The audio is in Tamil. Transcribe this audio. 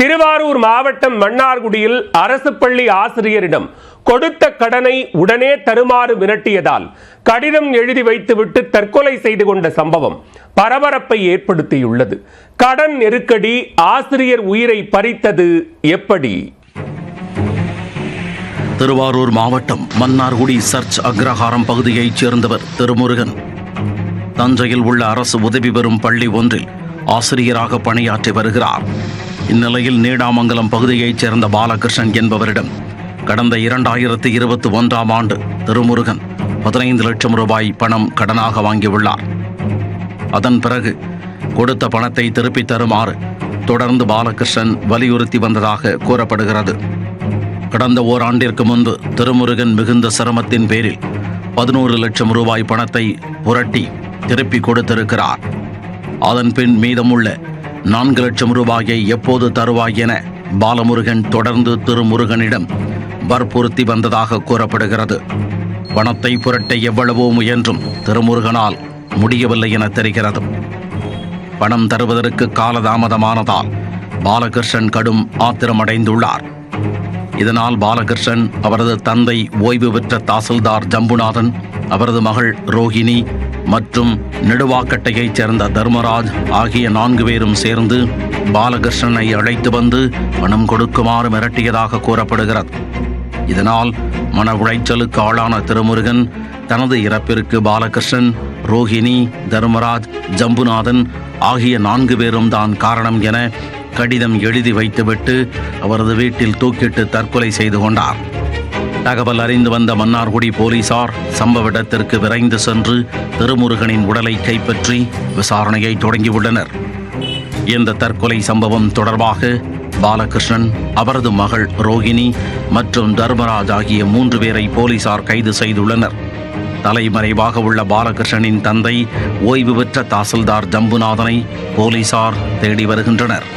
திருவாரூர் மாவட்டம் மன்னார்குடியில் அரசு பள்ளி ஆசிரியரிடம் கொடுத்த கடனை உடனே தருமாறு மிரட்டியதால் கடிதம் எழுதி வைத்துவிட்டு தற்கொலை செய்து கொண்ட சம்பவம் பரபரப்பை ஏற்படுத்தியுள்ளது. கடன் நெருக்கடி ஆசிரியர் உயிரை பறித்தது எப்படி? திருவாரூர் மாவட்டம் மன்னார்குடி சர்ச் அக்ரஹாரம் பகுதியைச் சேர்ந்தவர் திருமுருகன். தஞ்சையில் உள்ள அரசு உதவி பெறும் பள்ளி ஒன்றில் ஆசிரியராக பணியாற்றி வருகிறார். இந்நிலையில் நீடாமங்கலம் பகுதியைச் சேர்ந்த பாலகிருஷ்ணன் என்பவரிடம் கடந்த இரண்டாயிரத்து இருபத்தி ஒன்றாம் ஆண்டு திருமுருகன் பதினைந்து லட்சம் ரூபாய் பணம் கடனாக வாங்கியுள்ளார். அதன் பிறகு கொடுத்த பணத்தை திருப்பித் தருமாறு தொடர்ந்து பாலகிருஷ்ணன் வலியுறுத்தி வந்ததாக கூறப்படுகிறது. கடந்த ஓராண்டிற்கு முன்பு திருமுருகன் மிகுந்த சிரமத்தின் பேரில் பதினோரு லட்சம் ரூபாய் பணத்தை புரட்டி திருப்பி கொடுத்திருக்கிறார். அதன் பின் மீதமுள்ள நான்கு லட்சம் ரூபாயை எப்போது தருவாய் என பாலமுருகன் தொடர்ந்து திருமுருகனிடம் வற்புறுத்தி வந்ததாக கூறப்படுகிறது. பணத்தை புரட்ட எவ்வளவோ முயன்றும் திருமுருகனால் முடியவில்லை என தெரிகிறது. பணம் தருவதற்கு காலதாமதமானதால் பாலகிருஷ்ணன் கடும் ஆத்திரமடைந்துள்ளார். இதனால் பாலகிருஷ்ணன் அவரது தந்தை ஓய்வு பெற்ற தாசில்தார் ஜம்புநாதன் அவரது மகள் ரோஹிணி மற்றும் நெடுவாக்கட்டையைச் சேர்ந்த தர்மராஜ் ஆகிய நான்கு பேரும் சேர்ந்து பாலகிருஷ்ணனை அழைத்து வந்து பணம் கொடுக்குமாறு மிரட்டியதாக கூறப்படுகிறது. இதனால் மன உளைச்சலுக்கு ஆளான திருமுருகன் தனது இறப்பிற்கு பாலகிருஷ்ணன் ரோஹிணி தர்மராஜ் ஜம்புநாதன் ஆகிய நான்கு பேரும் தான் காரணம் என கடிதம் எழுதி வைத்துவிட்டு அவரது வீட்டில் தூக்கிட்டு தற்கொலை செய்து கொண்டார். தகவல் அறிந்து வந்த மன்னார்குடி போலீசார் சம்பவ இடத்திற்கு விரைந்து சென்று திருமுருகனின் உடலை கைப்பற்றி விசாரணையை தொடங்கியுள்ளனர். இந்த தற்கொலை சம்பவம் தொடர்பாக பாலகிருஷ்ணன் அவரது மகள் ரோகிணி மற்றும் தர்மராஜ் ஆகிய மூன்று பேரை போலீசார் கைது செய்துள்ளனர். தலைமறைவாக உள்ள பாலகிருஷ்ணனின் தந்தை ஓய்வு பெற்ற தாசில்தார் ஜம்புநாதனை போலீசார் தேடி வருகின்றனர்.